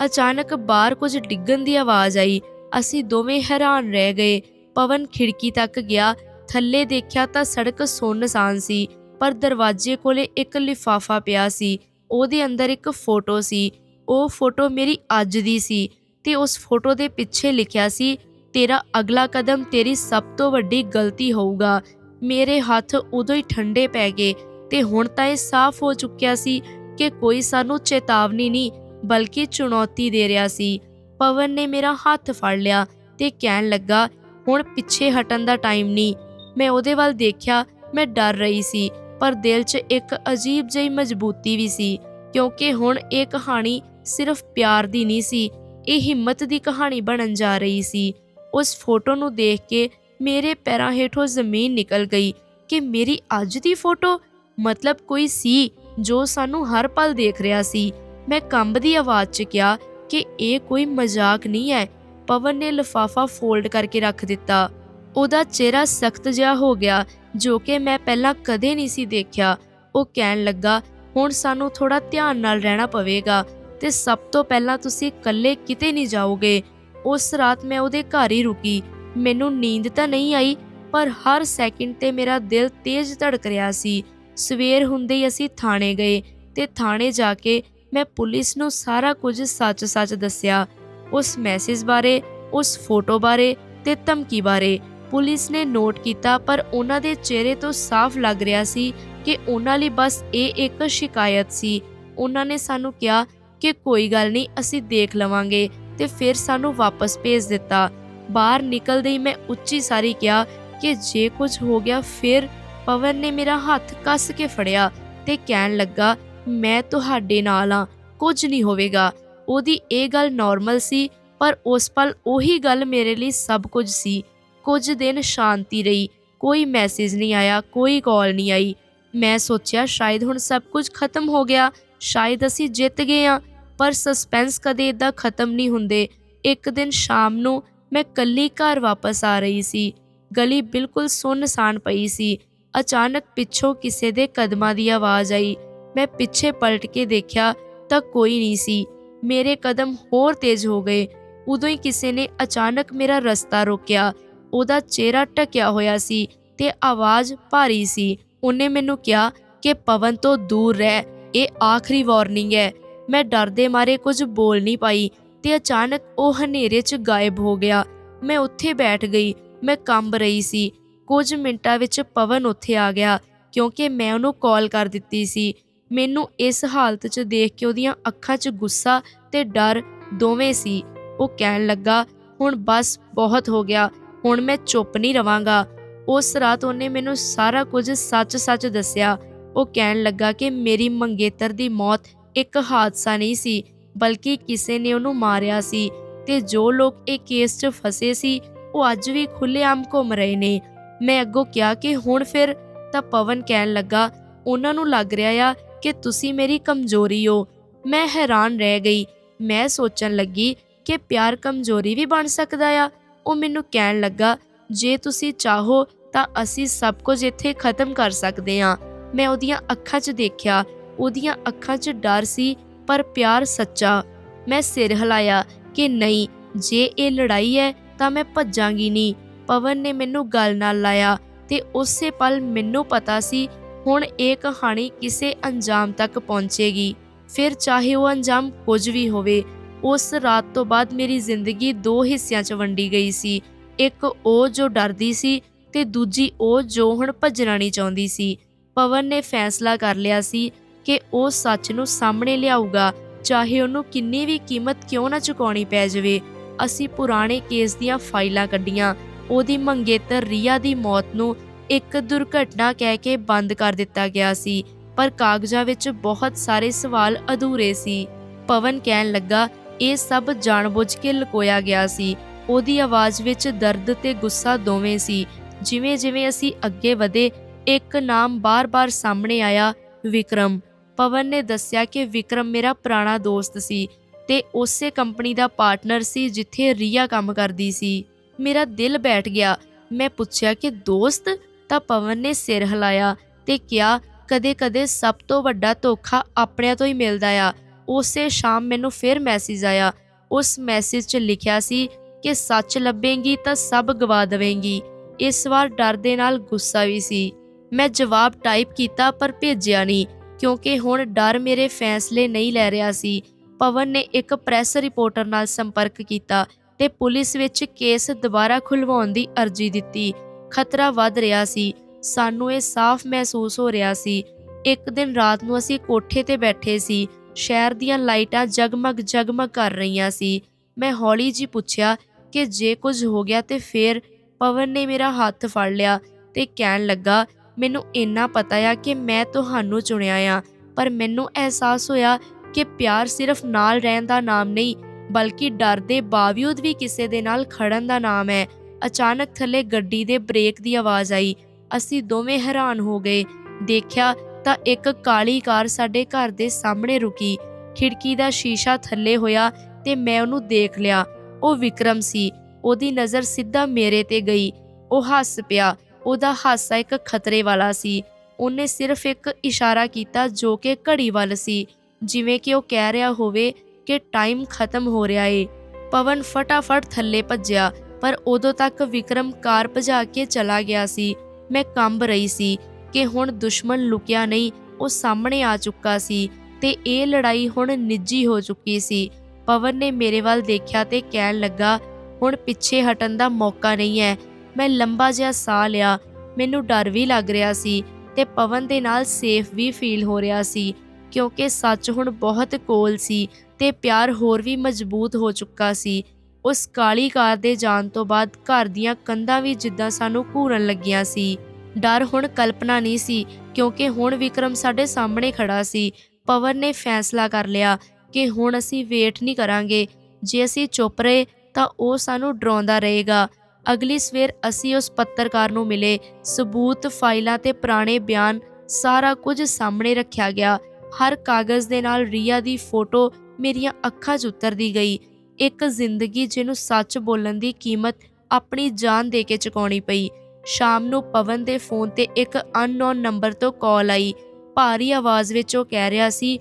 ਅਚਾਨਕ ਬਾਹਰ ਕੁਝ ਡਿੱਗਣ ਦੀ ਆਵਾਜ਼ ਆਈ। ਅਸੀਂ ਦੋਵੇਂ ਹੈਰਾਨ ਰਹਿ ਗਏ। ਪਵਨ ਖਿੜਕੀ ਤੱਕ ਗਿਆ। ਥੱਲੇ ਦੇਖਿਆ ਤਾਂ ਸੜਕ ਸੁੰਨਸਾਨ ਸੀ, ਪਰ ਦਰਵਾਜ਼ੇ ਕੋਲੇ ਇੱਕ ਲਿਫਾਫਾ ਪਿਆ ਸੀ। ਉਹਦੇ ਅੰਦਰ ਇੱਕ ਫੋਟੋ ਸੀ। ਉਹ ਫੋਟੋ ਮੇਰੀ ਅੱਜ ਦੀ ਸੀ ਤੇ ਉਸ ਫੋਟੋ ਦੇ ਪਿੱਛੇ ਲਿਖਿਆ ਸੀ, ਤੇਰਾ ਅਗਲਾ ਕਦਮ ਤੇਰੀ ਸਭ ਤੋਂ ਵੱਡੀ ਗਲਤੀ ਹੋਊਗਾ। ਮੇਰੇ ਹੱਥ ਉਦੋਂ ਹੀ ਠੰਡੇ ਪੈ ਗਏ ਤੇ ਹੁਣ ਤਾਂ ਇਹ ਸਾਫ਼ ਹੋ ਚੁੱਕਿਆ ਸੀ ਕਿ ਕੋਈ ਸਾਨੂੰ ਚੇਤਾਵਨੀ ਨਹੀਂ, ਬਲਕਿ ਚੁਣੌਤੀ ਦੇ ਰਿਹਾ ਸੀ। ਪਵਨ ਨੇ ਮੇਰਾ ਹੱਥ ਫੜ ਲਿਆ ਤੇ ਕਹਿਣ ਲੱਗਾ, ਹੁਣ ਪਿੱਛੇ ਹਟਣ ਦਾ ਟਾਈਮ ਨਹੀਂ। ਮੈਂ ਉਹਦੇ ਵੱਲ ਦੇਖਿਆ, ਮੈਂ ਡਰ ਰਹੀ ਸੀ, ਪਰ ਦਿਲ 'ਚ ਇੱਕ ਅਜੀਬ ਜਿਹੀ ਮਜ਼ਬੂਤੀ ਵੀ ਸੀ, ਕਿਉਂਕਿ ਹੁਣ ਇਹ ਕਹਾਣੀ ਸਿਰਫ ਪਿਆਰ ਦੀ ਨਹੀਂ ਸੀ, ਇਹ ਹਿੰਮਤ ਦੀ ਕਹਾਣੀ ਬਣਨ ਜਾ ਰਹੀ ਸੀ। ਉਸ ਫੋਟੋ ਨੂੰ ਦੇਖ ਕੇ ਮੇਰੇ ਪੈਰਾਂ ਹੇਠੋਂ ਜ਼ਮੀਨ ਨਿਕਲ ਗਈ ਕਿ ਮੇਰੀ ਅੱਜ ਦੀ ਫੋਟੋ। ਮਤਲਬ ਕੋਈ ਸੀ ਜੋ ਸਾਨੂੰ ਹਰ ਪਲ ਦੇਖ ਰਿਹਾ ਸੀ। ਮੈਂ ਕੰਬਦੀ ਆਵਾਜ਼ 'ਚ ਕਿਹਾ ਕਿ ਇਹ ਕੋਈ ਮਜ਼ਾਕ ਨਹੀਂ ਹੈ। ਪਵਨ ਨੇ ਲਿਫਾਫਾ ਫੋਲਡ ਕਰਕੇ ਰੱਖ ਦਿੱਤਾ। ਉਹਦਾ ਚਿਹਰਾ ਸਖਤ ਜਿਹਾ ਹੋ ਗਿਆ ਜੋ ਕਿ ਮੈਂ ਪਹਿਲਾਂ ਕਦੇ ਨਹੀਂ ਸੀ ਦੇਖਿਆ। ਉਹ ਕਹਿਣ ਲੱਗਾ, ਹੁਣ ਸਾਨੂੰ ਥੋੜਾ ਧਿਆਨ ਨਾਲ ਰਹਿਣਾ ਪਵੇਗਾ ਤੇ ਸਭ ਤੋਂ ਪਹਿਲਾਂ ਤੁਸੀਂ ਇਕੱਲੇ ਕਿਤੇ ਨਹੀਂ ਜਾਓਗੇ। ਉਸ ਰਾਤ ਮੈਂ ਉਹਦੇ ਘਰ ਹੀ ਰੁਕੀ। ਮੈਨੂੰ ਨੀਂਦ ਤਾਂ ਨਹੀਂ ਆਈ, ਪਰ ਹਰ ਸੈਕਿੰਡ ਤੇ ਮੇਰਾ ਦਿਲ ਤੇਜ਼ ਧੜਕ ਰਿਹਾ ਸੀ। ਸਵੇਰ ਹੁੰਦੇ ਹੀ ਅਸੀਂ ਥਾਣੇ ਗਏ ਤੇ ਥਾਣੇ ਜਾ ਕੇ ਮੈਂ ਪੁਲਿਸ ਨੂੰ ਸਾਰਾ ਕੁਝ ਸੱਚ-ਸੱਚ ਦੱਸਿਆ। ਉਸ ਮੈਸੇਜ ਬਾਰੇ, ਉਸ ਫੋਟੋ ਬਾਰੇ ਤੇ ਧਮਕੀ ਬਾਰੇ। ਪੁਲਿਸ ਨੇ ਨੋਟ ਕੀਤਾ, ਪਰ ਉਹਨਾਂ ਦੇ ਚਿਹਰੇ ਤੋਂ ਸਾਫ਼ ਲੱਗ ਰਿਹਾ ਸੀ ਕਿ ਉਹਨਾਂ ਲਈ ਬਸ ਇਹ ਇੱਕ ਸ਼ਿਕਾਇਤ ਸੀ। ਉਹਨਾਂ ਨੇ ਸਾਨੂੰ ਕਿਹਾ ਕਿ ਕੋਈ ਗੱਲ ਨਹੀਂ, ਅਸੀਂ ਦੇਖ ਲਵਾਂਗੇ ਤੇ ਫਿਰ ਸਾਨੂੰ ਵਾਪਸ ਭੇਜ ਦਿੱਤਾ। ਬਾਹਰ ਨਿਕਲਦੇ ਹੀ ਮੈਂ ਉੱਚੀ ਸਾਰੀ ਕਿਹਾ ਕਿ ਜੇ ਕੁਝ ਹੋ ਗਿਆ ਫਿਰ ਪਵਨ ਨੇ ਮੇਰਾ ਹੱਥ ਕੱਸ ਕੇ ਫੜਿਆ ਤੇ ਕਹਿਣ ਲੱਗਾ, ਮੈਂ ਤੁਹਾਡੇ ਨਾਲ ਆ, ਕੁਝ ਨਹੀਂ ਹੋਵੇਗਾ। ਉਹਦੀ ਇਹ ਗੱਲ ਨਾਰਮਲ ਸੀ, ਪਰ ਉਸ ਪਲ ਉਹੀ ਗੱਲ ਮੇਰੇ ਲਈ ਸਭ ਕੁਝ ਸੀ। ਕੁਝ ਦਿਨ ਸ਼ਾਂਤੀ ਰਹੀ, ਕੋਈ ਮੈਸੇਜ ਨਹੀਂ ਆਇਆ, ਕੋਈ ਕਾਲ ਨਹੀਂ ਆਈ। ਮੈਂ ਸੋਚਿਆ, ਸ਼ਾਇਦ ਹੁਣ ਸਭ ਕੁਝ ਖਤਮ ਹੋ ਗਿਆ, ਸ਼ਾਇਦ ਅਸੀਂ ਜਿੱਤ ਗਏ ਆ। ਪਰ ਸਸਪੈਂਸ ਕਦੇ ਇਦਾਂ ਖਤਮ ਨਹੀਂ ਹੁੰਦੇ। ਇੱਕ ਦਿਨ ਸ਼ਾਮ ਨੂੰ ਮੈਂ ਕੱਲੀ ਘਰ ਵਾਪਸ ਆ ਰਹੀ ਸੀ। ਗਲੀ ਬਿਲਕੁਲ ਸੁੰਨਸਾਨ ਪਈ ਸੀ। ਅਚਾਨਕ ਪਿੱਛੋਂ ਕਿਸੇ ਦੇ ਕਦਮਾਂ ਦੀ ਆਵਾਜ਼ ਆਈ। ਮੈਂ ਪਿੱਛੇ ਪਲਟ ਕੇ ਦੇਖਿਆ ਤਾਂ ਕੋਈ ਨਹੀਂ ਸੀ। ਮੇਰੇ ਕਦਮ ਹੋਰ ਤੇਜ਼ ਹੋ ਗਏ। ਉਦੋਂ ਹੀ ਕਿਸੇ ਨੇ ਅਚਾਨਕ ਮੇਰਾ ਰਸਤਾ ਰੋਕਿਆ। ਉਹਦਾ ਚਿਹਰਾ ਢਕਿਆ ਹੋਇਆ ਸੀ ਤੇ ਆਵਾਜ਼ ਭਾਰੀ ਸੀ। ਉਹਨੇ ਮੈਨੂੰ ਕਿਹਾ ਕਿ ਪਵਨ ਤੋਂ ਦੂਰ ਰਹਿ। ਇਹ ਆਖਰੀ ਵਾਰਨਿੰਗ ਹੈ। ਮੈਂ ਡਰ ਦੇ ਮਾਰੇ ਕੁਝ ਬੋਲ ਨਹੀਂ ਪਾਈ। ਤੇ ਅਚਾਨਕ ਉਹ ਹਨੇਰੇ 'ਚ ਗਾਇਬ ਹੋ ਗਿਆ। ਮੈਂ ਉੱਥੇ ਬੈਠ ਗਈ। ਮੈਂ ਕੰਬ ਰਹੀ ਸੀ। ਕੁਝ ਮਿੰਟਾਂ ਵਿੱਚ ਪਵਨ ਉੱਥੇ ਆ ਗਿਆ, ਕਿਉਂਕਿ ਮੈਂ ਉਹਨੂੰ ਕਾਲ ਕਰ ਦਿੱਤੀ ਸੀ। ਮੈਨੂੰ ਇਸ ਹਾਲਤ 'ਚ ਦੇਖ ਕੇ ਉਹਦੀਆਂ ਅੱਖਾਂ 'ਚ ਗੁੱਸਾ ਤੇ ਡਰ ਦੋਵੇਂ ਸੀ। ਉਹ ਕਹਿਣ ਲੱਗਾ, ਹੁਣ ਬਸ ਬਹੁਤ ਹੋ ਗਿਆ। ਹੁਣ ਮੈਂ ਚੁੱਪ ਨਹੀਂ ਰਵਾਂਗਾ। ਉਸ ਰਾਤ ਉਹਨੇ ਮੈਨੂੰ ਸਾਰਾ ਕੁਝ ਸੱਚ-ਸੱਚ ਦੱਸਿਆ। ਉਹ ਕਹਿਣ ਲੱਗਾ ਕਿ ਮੇਰੀ ਮੰਗੇਤਰ ਦੀ ਮੌਤ ਇੱਕ ਹਾਦਸਾ ਨਹੀਂ ਸੀ ਬਲਕਿ ਕਿਸੇ ਨੇ ਉਹਨੂੰ ਮਾਰਿਆ ਸੀ ਤੇ ਜੋ ਲੋਕ ਇਹ ਕੇਸ 'ਚ ਫਸੇ ਸੀ, ਉਹ ਅੱਜ ਵੀ ਖੁੱਲ੍ਹੇਆਮ ਘੁੰਮ ਰਹੇ ਨੇ। ਮੈਂ ਅੱਗੋਂ ਕਿਹਾ ਕਿ ਹੁਣ ਫਿਰ ਤਾਂ ਪਵਨ ਕਹਿਣ ਲੱਗਾ, ਉਹਨਾਂ ਨੂੰ ਲੱਗ ਰਿਹਾ ਆ ਕਿ ਤੁਸੀਂ ਮੇਰੀ ਕਮਜ਼ੋਰੀ ਹੋ। ਮੈਂ ਹੈਰਾਨ ਰਹਿ ਗਈ। ਮੈਂ ਸੋਚਣ ਲੱਗੀ ਕਿ ਪਿਆਰ ਕਮਜ਼ੋਰੀ ਵੀ ਬਣ ਸਕਦਾ ਆ। ਉਹ ਮੈਨੂੰ ਕਹਿਣ ਲੱਗਾ, ਜੇ ਤੁਸੀਂ ਚਾਹੋ ਤਾਂ ਅਸੀਂ ਸਭ ਕੁਝ ਇੱਥੇ ਖਤਮ ਕਰ ਸਕਦੇ ਹਾਂ। ਮੈਂ ਉਹਦੀਆਂ ਅੱਖਾਂ 'ਚ ਦੇਖਿਆ। ਉਹਦੀਆਂ ਅੱਖਾਂ 'ਚ ਡਰ ਸੀ ਪਰ ਪਿਆਰ ਸੱਚਾ ਮੈਂ ਸਿਰ ਹਿਲਾਇਆ ਕਿ ਨਹੀਂ, ਜੇ ਇਹ ਲੜਾਈ ਹੈ ਤਾਂ ਮੈਂ ਭੱਜਾਂਗੀ ਨਹੀਂ। ਪਵਨ ਨੇ ਮੈਨੂੰ ਗੱਲ ਨਾਲ ਲਾਇਆ ਤੇ ਉਸੇ ਪਲ ਮੈਨੂੰ ਪਤਾ ਸੀ ਹੁਣ ਇਹ ਕਹਾਣੀ ਕਿਸੇ ਅੰਜਾਮ ਤੱਕ ਪਹੁੰਚੇਗੀ। ਫਿਰ ਚਾਹੇ ਉਹ ਅੰਜਾਮ ਕੁਝ ਵੀ ਹੋਵੇ, ਉਸ ਰਾਤ ਤੋਂ ਬਾਅਦ ਮੇਰੀ ਜ਼ਿੰਦਗੀ ਦੋ ਹਿੱਸਿਆਂ 'ਚ ਵੰਡੀ ਗਈ ਸੀ। ਇੱਕ ਉਹ ਜੋ ਡਰਦੀ ਸੀ ਤੇ ਦੂਜੀ ਉਹ ਜੋ ਹੁਣ ਭੱਜਣਾ ਨਹੀਂ ਚਾਹੁੰਦੀ ਸੀ। ਪਵਨ ਨੇ ਫੈਸਲਾ ਕਰ ਲਿਆ ਸੀ ਕਿ ਉਹ ਸੱਚ ਨੂੰ ਸਾਹਮਣੇ ਲਿਆਊਗਾ, ਚਾਹੇ ਉਹਨੂੰ ਕਿੰਨੀ ਵੀ ਕੀਮਤ ਕਿਉਂ ਨਾ ਚੁਕਾਉਣੀ ਪੈ ਜਾਵੇ। ਅਸੀਂ ਪੁਰਾਣੇ ਕੇਸ ਦੀਆਂ ਫਾਈਲਾਂ ਕੱਢੀਆਂ, ਉਹਦੀ ਮੰਗੇਤਰ ਰੀਆ ਦੀ ਮੌਤ ਨੂੰ ਇੱਕ ਦੁਰਘਟਨਾ ਕਹਿ ਕੇ ਬੰਦ ਕਰ ਦਿੱਤਾ ਗਿਆ ਸੀ, ਪਰ ਕਾਗਜ਼ਾਂ ਵਿੱਚ ਬਹੁਤ ਸਾਰੇ ਸਵਾਲ ਅਧੂਰੇ ਸੀ। ਪਵਨ ਕਹਿਣ ਲੱਗਾ, ਇਹ ਸਭ ਜਾਣਬੁੱਝ ਕੇ ਲੁਕੋਇਆ ਗਿਆ ਸੀ। ਉਹਦੀ ਆਵਾਜ਼ ਵਿੱਚ ਦਰਦ ਤੇ ਗੁੱਸਾ ਦੋਵੇਂ ਸੀ। ਜਿਵੇਂ ਜਿਵੇਂ ਅਸੀਂ ਅੱਗੇ ਵਧੇ, ਇੱਕ ਨਾਮ ਬਾਰ-ਬਾਰ ਸਾਹਮਣੇ ਆਇਆ, ਵਿਕਰਮ ਪਵਨ ਨੇ ਦੱਸਿਆ ਕਿ ਵਿਕਰਮ ਮੇਰਾ ਪੁਰਾਣਾ ਦੋਸਤ ਸੀ ਤੇ ਉਸੇ ਕੰਪਨੀ ਦਾ ਪਾਰਟਨਰ ਸੀ ਜਿੱਥੇ ਰੀਆ ਕੰਮ ਕਰਦੀ ਸੀ। ਮੇਰਾ ਦਿਲ ਬੈਠ ਗਿਆ। ਮੈਂ ਪੁੱਛਿਆ ਕਿ ਦੋਸਤ? ਤਾਂ ਪਵਨ ਨੇ ਸਿਰ ਹਿਲਾਇਆ ਤੇ ਕਿਹਾ, ਕਦੇ-ਕਦੇ ਸਭ ਤੋਂ ਵੱਡਾ ਧੋਖਾ ਆਪਣਿਆਂ ਤੋਂ ਹੀ ਮਿਲਦਾ ਆ। ਉਸੇ ਸ਼ਾਮ ਮੈਨੂੰ ਫਿਰ ਮੈਸੇਜ ਆਇਆ। ਉਸ ਮੈਸੇਜ 'ਚ ਲਿਖਿਆ ਸੀ ਕਿ ਸੱਚ ਲੱਭੇਂਗੀ ਤਾਂ ਸਭ ਗਵਾ ਦੇਵੇਂਗੀ। ਇਸ ਵਾਰ ਡਰ ਦੇ ਨਾਲ ਗੁੱਸਾ ਵੀ ਸੀ। ਮੈਂ ਜਵਾਬ ਟਾਈਪ ਕੀਤਾ ਪਰ ਭੇਜਿਆ ਨਹੀਂ। ਕਿਉਂਕਿ ਹੁਣ ਡਰ ਮੇਰੇ ਫੈਸਲੇ ਨਹੀਂ ਲੈ ਰਿਹਾ ਸੀ। ਪਵਨ ਨੇ ਇੱਕ ਪ੍ਰੈਸ ਰਿਪੋਰਟਰ ਨਾਲ ਸੰਪਰਕ ਕੀਤਾ ਤੇ ਪੁਲਿਸ ਵਿੱਚ ਕੇਸ ਦੁਬਾਰਾ ਖੁਲਵਾਉਣ ਦੀ ਅਰਜ਼ੀ ਦਿੱਤੀ। ਖਤਰਾ ਵੱਧ ਰਿਹਾ ਸੀ। ਸਾਨੂੰ ਇਹ ਸਾਫ਼ ਮਹਿਸੂਸ ਹੋ ਰਿਹਾ ਸੀ। ਇੱਕ ਦਿਨ ਰਾਤ ਨੂੰ ਅਸੀਂ ਕੋਠੇ ਤੇ ਬੈਠੇ ਸੀ। ਸ਼ਹਿਰ ਦੀਆਂ ਲਾਈਟਾਂ ਜਗਮਗ ਜਗਮਗ ਕਰ ਰਹੀਆਂ ਸੀ। ਮੈਂ ਹੌਲੀ ਜੀ ਪੁੱਛਿਆ ਕਿ ਜੇ ਕੁਝ ਹੋ ਗਿਆ ਤੇ ਫੇਰ? ਪਵਨ ਨੇ ਮੇਰਾ ਹੱਥ ਫੜ ਲਿਆ ਤੇ ਕਹਿਣ ਲੱਗਾ ਮੈਨੂੰ ਇੰਨਾ ਪਤਾ ਆ ਕਿ ਮੈਂ ਤੁਹਾਨੂੰ ਚੁਣਿਆ ਆ, ਪਰ ਮੈਨੂੰ ਅਹਿਸਾਸ ਹੋਇਆ ਕਿ ਪਿਆਰ ਸਿਰਫ ਨਾਲ ਰਹਿਣ ਦਾ ਨਾਮ ਨਹੀਂ, ਬਲਕਿ ਡਰ ਦੇ ਬਾਵਜੂਦ ਵੀ ਕਿਸੇ ਦੇ ਨਾਲ ਖੜਨ ਦਾ ਨਾਮ ਹੈ। ਅਚਾਨਕ ਥੱਲੇ ਗੱਡੀ ਦੇ ਬ੍ਰੇਕ ਦੀ ਆਵਾਜ਼ ਆਈ। ਅਸੀਂ ਦੋਵੇਂ ਹੈਰਾਨ ਹੋ ਗਏ। ਦੇਖਿਆ ਤਾਂ ਇੱਕ ਕਾਲੀ ਕਾਰ ਸਾਡੇ ਘਰ ਦੇ ਸਾਹਮਣੇ ਰੁਕੀ। ਖਿੜਕੀ ਦਾ ਸ਼ੀਸ਼ਾ ਥੱਲੇ ਹੋਇਆ ਤੇ ਮੈਂ ਉਹਨੂੰ ਦੇਖ ਲਿਆ। ਉਹ ਵਿਕਰਮ ਸੀ। ਉਹਦੀ ਨਜ਼ਰ ਸਿੱਧਾ ਮੇਰੇ ਤੇ ਗਈ। ਉਹ ਹੱਸ ਪਿਆ। ਉਹਦਾ ਹਾਸਾ ਇੱਕ ਖਤਰੇ ਵਾਲਾ ਸੀ। ਉਹਨੇ ਸਿਰਫ ਇੱਕ ਇਸ਼ਾਰਾ ਕੀਤਾ ਜੋ ਕਿ ਘੜੀ ਵੱਲ ਸੀ। ਜਿਵੇਂ ਕਿ ਉਹ ਕਹਿ ਰਿਹਾ ਹੋਵੇ ਕਿ ਟਾਈਮ ਖਤਮ ਹੋ ਰਿਹਾ ਏ। ਪਵਨ ਫਟਾਫਟ ਥੱਲੇ ਭੱਜਿਆ, ਪਰ ਉਦੋਂ ਤੱਕ ਵਿਕਰਮ ਕਾਰ ਭਜਾ ਕੇ ਚਲਾ ਗਿਆ ਸੀ। ਮੈਂ ਕੰਬ ਰਹੀ ਸੀ ਕਿ ਹੁਣ ਦੁਸ਼ਮਣ ਲੁਕਿਆ ਨਹੀਂ, ਉਹ ਸਾਹਮਣੇ ਆ ਚੁੱਕਾ ਸੀ ਤੇ ਇਹ ਲੜਾਈ ਹੁਣ ਨਿੱਜੀ ਹੋ ਚੁੱਕੀ ਸੀ। ਪਵਨ ਨੇ ਮੇਰੇ ਵੱਲ ਦੇਖਿਆ ਤੇ ਕਹਿਣ ਲੱਗਾ, ਹੁਣ ਪਿੱਛੇ ਹਟਣ ਦਾ ਮੌਕਾ ਨਹੀਂ ਹੈ। ਮੈਂ ਲੰਬਾ ਜਿਹਾ ਸਾਹ ਲਿਆ। ਮੈਨੂੰ ਡਰ ਵੀ ਲੱਗ ਰਿਹਾ ਸੀ ਤੇ ਪਵਨ ਦੇ ਨਾਲ ਸੇਫ ਵੀ ਫੀਲ ਹੋ ਰਿਹਾ ਸੀ, ਕਿਉਂਕਿ ਸੱਚ ਹੁਣ ਬਹੁਤ ਕੋਲ ਸੀ ਤੇ ਪਿਆਰ ਹੋਰ ਵੀ ਮਜ਼ਬੂਤ ਹੋ ਚੁੱਕਾ ਸੀ। ਉਸ ਕਾਲੀ ਕਾਰ ਦੇ ਜਾਣ ਤੋਂ ਬਾਅਦ ਘਰ ਦੀਆਂ ਕੰਧਾਂ ਵੀ ਜਿੱਦਾਂ ਸਾਨੂੰ ਘੂਰਨ ਲੱਗੀਆਂ ਸੀ। ਡਰ ਹੁਣ ਕਲਪਨਾ ਨਹੀਂ ਸੀ, ਕਿਉਂਕਿ ਹੁਣ ਵਿਕਰਮ ਸਾਡੇ ਸਾਹਮਣੇ ਖੜਾ ਸੀ। ਪਵਨ ਨੇ ਫੈਸਲਾ ਕਰ ਲਿਆ ਕਿ ਹੁਣ ਅਸੀਂ ਵੇਟ ਨਹੀਂ ਕਰਾਂਗੇ। ਜੇ ਅਸੀਂ ਚੁੱਪ ਰਹੇ ਤਾਂ ਉਹ ਸਾਨੂੰ ਡਰਾਉਂਦਾ ਰਹੇਗਾ। ਅਗਲੀ ਸਵੇਰ ਅਸੀਂ ਉਸ ਪੱਤਰਕਾਰ ਨੂੰ ਮਿਲੇ। ਸਬੂਤ, ਫਾਈਲਾਂ ਤੇ ਪੁਰਾਣੇ ਬਿਆਨ ਸਾਰਾ ਕੁਝ ਸਾਹਮਣੇ ਰੱਖਿਆ ਗਿਆ। ਹਰ ਕਾਗਜ਼ ਦੇ ਨਾਲ ਰੀਆ ਦੀ ਫੋਟੋ ਮੇਰੀਆਂ ਅੱਖਾਂ 'ਚ ਉਤਰਦੀ ਗਈ। ਇੱਕ ਜ਼ਿੰਦਗੀ ਜਿਹਨੂੰ ਸੱਚ ਬੋਲਣ ਦੀ ਕੀਮਤ ਆਪਣੀ ਜਾਨ ਦੇ ਕੇ ਚੁਕਾਉਣੀ ਪਈ। ਸ਼ਾਮ ਨੂੰ ਪਵਨ ਦੇ ਫੋਨ ਤੇ ਇੱਕ ਅਨਨੋਨ ਨੰਬਰ ਤੋਂ ਕਾਲ ਆਈ। ਭਾਰੀ ਆਵਾਜ਼ ਵਿੱਚ ਉਹ ਕਹਿ ਰਿਹਾ ਸੀ,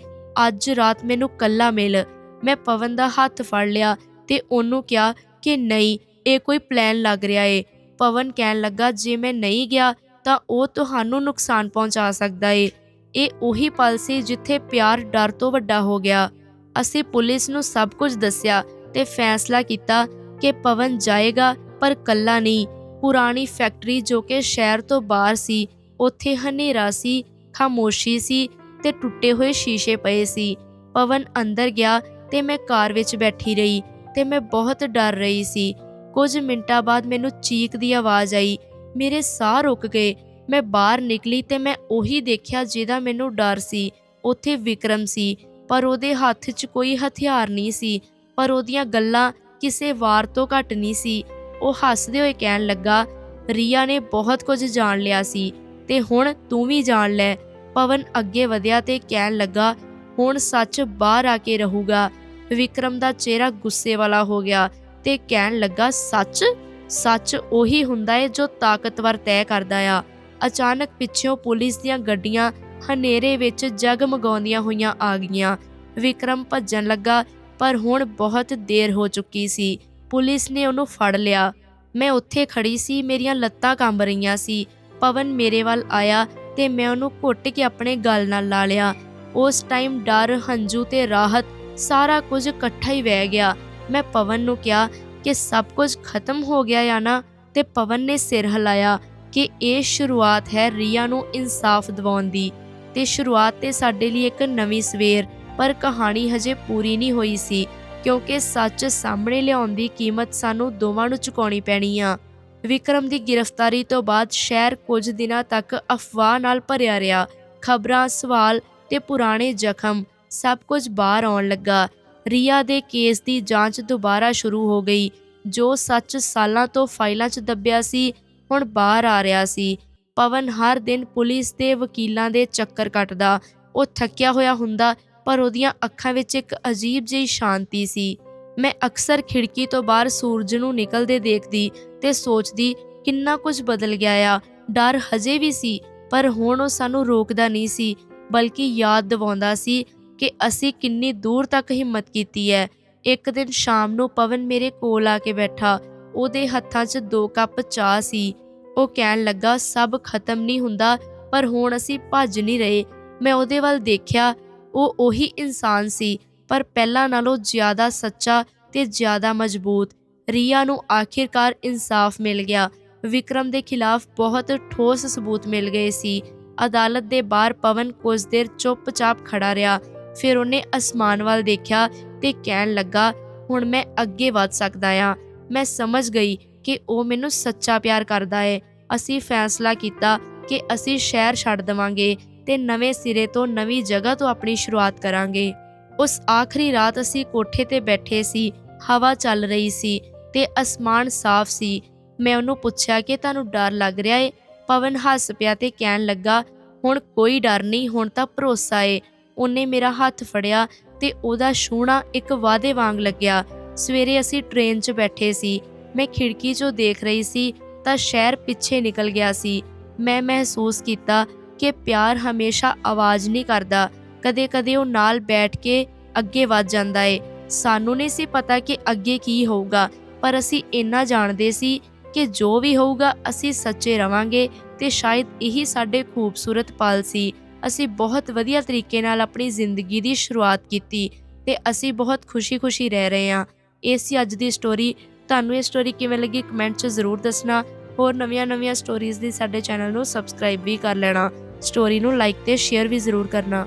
ਅੱਜ ਰਾਤ ਮੈਨੂੰ ਕੱਲਾ ਮਿਲ। ਮੈਂ ਪਵਨ ਦਾ ਹੱਥ ਫੜ ਲਿਆ ਤੇ ਉਹਨੂੰ ਕਿਹਾ ਕਿ ਨਹੀਂ ਇਹ ਕੋਈ ਪਲਾਨ ਲੱਗ ਰਿਹਾ ਏ। ਪਵਨ ਕਹਿਣ ਲੱਗਾ, ਜੇ ਮੈਂ ਨਹੀਂ ਗਿਆ, ਤਾਂ ਉਹ ਤੁਹਾਨੂੰ ਨੁਕਸਾਨ ਪਹੁੰਚਾ ਸਕਦਾ ਏ। ਇਹ ਉਹੀ ਪਲ ਸੀ ਜਿੱਥੇ ਪਿਆਰ ਡਰ ਤੋਂ ਵੱਡਾ ਹੋ ਗਿਆ। ਅਸੀਂ ਪੁਲਿਸ ਨੂੰ ਸਭ ਕੁਝ ਦੱਸਿਆ ਤੇ ਫੈਸਲਾ ਕੀਤਾ ਕਿ ਪਵਨ ਜਾਏਗਾ, ਪਰ ਕੱਲਾ ਨਹੀਂ। ਪੁਰਾਣੀ ਫੈਕਟਰੀ ਜੋ ਕਿ ਸ਼ਹਿਰ ਤੋਂ ਬਾਹਰ ਸੀ, ਉੱਥੇ ਹਨੇਰਾ ਸੀ, ਖਾਮੋਸ਼ੀ ਸੀ ਤੇ ਟੁੱਟੇ ਹੋਏ ਸ਼ੀਸ਼ੇ ਪਏ ਸੀ। ਪਵਨ ਅੰਦਰ ਗਿਆ ਤੇ ਮੈਂ ਕਾਰ ਵਿੱਚ ਬੈਠੀ ਰਹੀ ਤੇ ਮੈਂ ਬਹੁਤ ਡਰ ਰਹੀ ਸੀ। ਕੁਝ ਮਿੰਟਾਂ ਬਾਅਦ ਮੈਨੂੰ ਚੀਕ ਦੀ ਆਵਾਜ਼ ਆਈ। ਮੇਰੇ ਸਾਹ ਰੁਕ ਗਏ। ਮੈਂ ਬਾਹਰ ਨਿਕਲੀ ਤੇ ਮੈਂ ਉਹੀ ਦੇਖਿਆ ਜਿਹਦਾ ਮੈਨੂੰ ਡਰ ਸੀ। ਉੱਥੇ ਵਿਕਰਮ ਸੀ, ਪਰ ਉਹਦੇ ਹੱਥ 'ਚ ਕੋਈ ਹਥਿਆਰ ਨਹੀਂ ਸੀ, ਪਰ ਉਹਦੀਆਂ ਗੱਲਾਂ ਕਿਸੇ ਵਾਰ ਤੋਂ ਘੱਟ ਨਹੀਂ ਸੀ। ਉਹ ਹੱਸਦੇ ਹੋਏ ਕਹਿਣ ਲੱਗਾ, ਰੀਆ ਨੇ ਬਹੁਤ ਕੁਝ ਜਾਣ ਲਿਆ ਸੀ, ਤੇ ਹੁਣ ਤੂੰ ਵੀ ਜਾਣ ਲੈ। ਪਵਨ ਅੱਗੇ ਵਧਿਆ ਤੇ ਕਹਿਣ ਲੱਗਾ, ਹੁਣ ਸੱਚ ਬਾਹਰ ਆ ਕੇ ਰਹੂਗਾ। ਵਿਕਰਮ ਦਾ ਚਿਹਰਾ ਗੁੱਸੇ ਵਾਲਾ ਹੋ ਗਿਆ। ਤੇ ਕਹਿਣ ਲੱਗਾ, ਸੱਚ ਸੱਚ ਉਹੀ ਹੁੰਦਾ ਏ ਜੋ ਤਾਕਤਵਰ ਤੈਅ ਕਰਦਾ ਆ। ਅਚਾਨਕ ਪਿੱਛੋਂ ਪੁਲਿਸ ਦੀਆਂ ਗੱਡੀਆਂ ਹਨੇਰੇ ਵਿੱਚ ਜਗਮਗਾਉਂਦੀਆਂ ਹੋਈਆਂ ਆ ਗਈਆਂ। ਵਿਕਰਮ ਭੱਜਣ ਲੱਗਾ, ਪਰ ਹੁਣ ਬਹੁਤ ਦੇਰ ਹੋ ਚੁੱਕੀ ਸੀ। ਪੁਲਿਸ ਨੇ ਉਹਨੂੰ ਫੜ ਲਿਆ। ਮੈਂ ਉੱਥੇ ਖੜੀ ਸੀ, ਮੇਰੀਆਂ ਲੱਤਾਂ ਕੰਬ ਰਹੀਆਂ ਸੀ। ਪਵਨ ਮੇਰੇ ਵੱਲ ਆਇਆ ਤੇ ਮੈਂ ਉਹਨੂੰ ਘੁੱਟ ਕੇ ਆਪਣੇ ਗਲ ਨਾਲ ਲਾ ਲਿਆ। ਉਸ ਟਾਈਮ ਡਰ, ਹੰਝੂ ਤੇ ਰਾਹਤ ਸਾਰਾ ਕੁਝ ਇਕੱਠਾ ਹੀ ਵਹਿ ਗਿਆ। ਮੈਂ ਪਵਨ ਨੂੰ ਕਿਹਾ ਕਿ ਸਭ ਕੁਝ ਖਤਮ ਹੋ ਗਿਆ ਜਾਂ ਨਾ, ਤੇ ਪਵਨ ਨੇ ਸਿਰ ਹਿਲਾਇਆ ਕਿ ਇਹ ਸ਼ੁਰੂਆਤ ਹੈ ਰੀਆ ਨੂੰ ਇਨਸਾਫ ਦਿਵਾਉਣ ਦੀ। ਤੇ ਸ਼ੁਰੂਆਤ ਤੇ ਸਾਡੇ ਲਈ ਇੱਕ ਨਵੀਂ ਸਵੇਰ, ਪਰ ਕਹਾਣੀ ਹਜੇ ਪੂਰੀ ਨਹੀਂ ਹੋਈ ਸੀ, ਕਿਉਂਕਿ ਸੱਚ ਸਾਹਮਣੇ ਲਿਆਉਣ ਦੀ ਕੀਮਤ ਸਾਨੂੰ ਦੋਵਾਂ ਨੂੰ ਚੁਕਾਉਣੀ ਪੈਣੀ ਆ। ਵਿਕਰਮ ਦੀ ਗ੍ਰਿਫਤਾਰੀ ਤੋਂ ਬਾਅਦ ਸ਼ਹਿਰ ਕੁਝ ਦਿਨਾਂ ਤੱਕ ਅਫਵਾਹ ਨਾਲ ਭਰਿਆ ਰਿਹਾ। ਖਬਰਾਂ, ਸਵਾਲ ਤੇ ਪੁਰਾਣੇ ਜ਼ਖਮ ਸਭ ਕੁਝ ਬਾਹਰ ਆਉਣ ਲੱਗਾ। ਰੀਆ ਦੇ ਕੇਸ ਦੀ ਜਾਂਚ ਦੁਬਾਰਾ ਸ਼ੁਰੂ ਹੋ ਗਈ, ਜੋ ਸੱਚ ਸਾਲਾਂ ਤੋਂ ਫਾਈਲਾਂ 'ਚ ਦੱਬਿਆ ਸੀ, ਹੁਣ ਬਾਹਰ ਆ ਰਿਹਾ ਸੀ। ਪਵਨ ਹਰ ਦਿਨ ਪੁਲਿਸ ਦੇ ਵਕੀਲਾਂ ਦੇ ਚੱਕਰ ਕੱਟਦਾ, ਉਹ ਥੱਕਿਆ ਹੋਇਆ ਹੁੰਦਾ, ਪਰ ਉਹਦੀਆਂ ਅੱਖਾਂ ਵਿੱਚ ਇੱਕ ਅਜੀਬ ਜਿਹੀ ਸ਼ਾਂਤੀ ਸੀ। ਮੈਂ ਅਕਸਰ ਖਿੜਕੀ ਤੋਂ ਬਾਹਰ ਸੂਰਜ ਨੂੰ ਨਿਕਲਦੇ ਦੇਖਦੀ ਤੇ ਸੋਚਦੀ, ਕਿੰਨਾ ਕੁਝ ਬਦਲ ਗਿਆ ਆ। ਡਰ ਹਜੇ ਵੀ ਸੀ, ਪਰ ਹੁਣ ਉਹ ਸਾਨੂੰ ਰੋਕਦਾ ਨਹੀਂ ਸੀ, ਬਲਕਿ ਯਾਦ ਦਿਵਾਉਂਦਾ ਸੀ ਕਿ ਅਸੀਂ ਕਿੰਨੀ ਦੂਰ ਤੱਕ ਹਿੰਮਤ ਕੀਤੀ ਹੈ। ਇੱਕ ਦਿਨ ਸ਼ਾਮ ਨੂੰ ਪਵਨ ਮੇਰੇ ਕੋਲ ਆ ਕੇ ਬੈਠਾ। ਉਹਦੇ ਹੱਥਾਂ 'ਚ ਦੋ ਕੱਪ ਚਾਹ ਸੀ। ਉਹ ਕਹਿਣ ਲੱਗਾ, ਸਭ ਖਤਮ ਨਹੀਂ ਹੁੰਦਾ, ਪਰ ਹੁਣ ਅਸੀਂ ਭੱਜ ਨਹੀਂ ਰਹੇ। ਮੈਂ ਉਹਦੇ ਵੱਲ ਦੇਖਿਆ, ਉਹ ਉਹੀ ਇਨਸਾਨ ਸੀ, ਪਰ ਪਹਿਲਾਂ ਨਾਲੋਂ ਜ਼ਿਆਦਾ ਸੱਚਾ ਤੇ ਜ਼ਿਆਦਾ ਮਜ਼ਬੂਤ। ਰੀਆ ਨੂੰ ਆਖਿਰਕਾਰ ਇਨਸਾਫ ਮਿਲ ਗਿਆ। ਵਿਕਰਮ ਦੇ ਖਿਲਾਫ ਬਹੁਤ ਠੋਸ ਸਬੂਤ ਮਿਲ ਗਏ ਸੀ। ਅਦਾਲਤ ਦੇ ਬਾਹਰ ਪਵਨ ਕੁਝ ਦੇਰ ਚੁੱਪਚਾਪ ਖੜਾ ਰਿਹਾ। ਫਿਰ ਉਹਨੇ ਅਸਮਾਨ ਵੱਲ ਦੇਖਿਆ ਤੇ ਕਹਿਣ ਲੱਗਾ, ਹੁਣ ਮੈਂ ਅੱਗੇ ਵੱਧ ਸਕਦਾ ਆ। ਮੈਂ ਸਮਝ ਗਈ ਕਿ ਉਹ ਮੈਨੂੰ ਸੱਚਾ ਪਿਆਰ ਕਰਦਾ ਏ। ਅਸੀਂ ਫੈਸਲਾ ਕੀਤਾ ਕਿ ਅਸੀਂ ਸ਼ਹਿਰ ਛੱਡ ਦੇਵਾਂਗੇ ਤੇ ਨਵੇਂ ਸਿਰੇ ਤੋਂ ਨਵੀਂ ਜਗ੍ਹਾ ਤੋਂ ਆਪਣੀ ਸ਼ੁਰੂਆਤ ਕਰਾਂਗੇ। ਉਸ ਆਖਰੀ ਰਾਤ ਅਸੀਂ ਕੋਠੇ ਤੇ ਬੈਠੇ ਸੀ, ਹਵਾ ਚੱਲ ਰਹੀ ਸੀ ਤੇ ਅਸਮਾਨ ਸਾਫ਼ ਸੀ। ਮੈਂ ਉਹਨੂੰ ਪੁੱਛਿਆ ਕਿ ਤੁਹਾਨੂੰ ਡਰ ਲੱਗ ਰਿਹਾ ਏ? ਪਵਨ ਹੱਸ ਪਿਆ ਤੇ ਕਹਿਣ ਲੱਗਾ, ਹੁਣ ਕੋਈ ਡਰ ਨਹੀਂ, ਹੁਣ ਤਾਂ ਭਰੋਸਾ ਏ। ਉਹਨੇ ਮੇਰਾ ਹੱਥ ਫੜਿਆ ਤੇ ਉਹਦਾ ਛੂਣਾ ਇੱਕ ਵਾਅਦੇ ਵਾਂਗ ਲੱਗਿਆ। ਸਵੇਰੇ ਅਸੀਂ ਟ੍ਰੇਨ 'ਚ ਬੈਠੇ ਸੀ। ਮੈਂ ਖਿੜਕੀ 'ਚੋਂ ਦੇਖ ਰਹੀ ਸੀ ਤਾਂ ਸ਼ਹਿਰ ਪਿੱਛੇ ਨਿਕਲ ਗਿਆ ਸੀ। ਮੈਂ ਮਹਿਸੂਸ ਕੀਤਾ ਕਿ ਪਿਆਰ ਹਮੇਸ਼ਾ ਆਵਾਜ਼ ਨਹੀਂ ਕਰਦਾ। ਕਦੇ-ਕਦੇ ਉਹ ਨਾਲ ਬੈਠ ਕੇ ਅੱਗੇ ਵੱਧ ਜਾਂਦਾ ਏ। ਸਾਨੂੰ ਨਹੀਂ ਸੀ ਪਤਾ ਕਿ ਅੱਗੇ ਕੀ ਹੋਊਗਾ, ਪਰ ਅਸੀਂ ਇੰਨਾ ਜਾਣਦੇ ਸੀ ਕਿ ਜੋ ਵੀ ਹੋਊਗਾ ਅਸੀਂ ਸੱਚੇ ਰਵਾਂਗੇ ਤੇ ਸ਼ਾਇਦ ਇਹੀ ਸਾਡੇ ਖੂਬਸੂਰਤ ਪਲ ਸੀ। ਅਸੀਂ ਬਹੁਤ ਵਧੀਆ ਤਰੀਕੇ ਨਾਲ ਆਪਣੀ ਜ਼ਿੰਦਗੀ ਦੀ ਸ਼ੁਰੂਆਤ ਕੀਤੀ ਤੇ ਅਸੀਂ ਬਹੁਤ ਖੁਸ਼ੀ-ਖੁਸ਼ੀ ਰਹਿ ਰਹੇ ਹਾਂ। ਇਹ ਸੀ ਅੱਜ ਦੀ ਸਟੋਰੀ ਤੁਹਾਨੂੰ ਇਹ ਸਟੋਰੀ ਕਿਵੇਂ ਲੱਗੀ ਕਮੈਂਟ 'ਚ ਜ਼ਰੂਰ ਦੱਸਣਾ। ਹੋਰ ਨਵੀਆਂ-ਨਵੀਆਂ ਸਟੋਰੀਜ਼ ਦੀ ਸਾਡੇ ਚੈਨਲ ਨੂੰ ਸਬਸਕ੍ਰਾਈਬ ਵੀ ਕਰ ਲੈਣਾ। ਸਟੋਰੀ ਨੂੰ ਲਾਈਕ ਤੇ ਸ਼ੇਅਰ ਵੀ ਜ਼ਰੂਰ ਕਰਨਾ।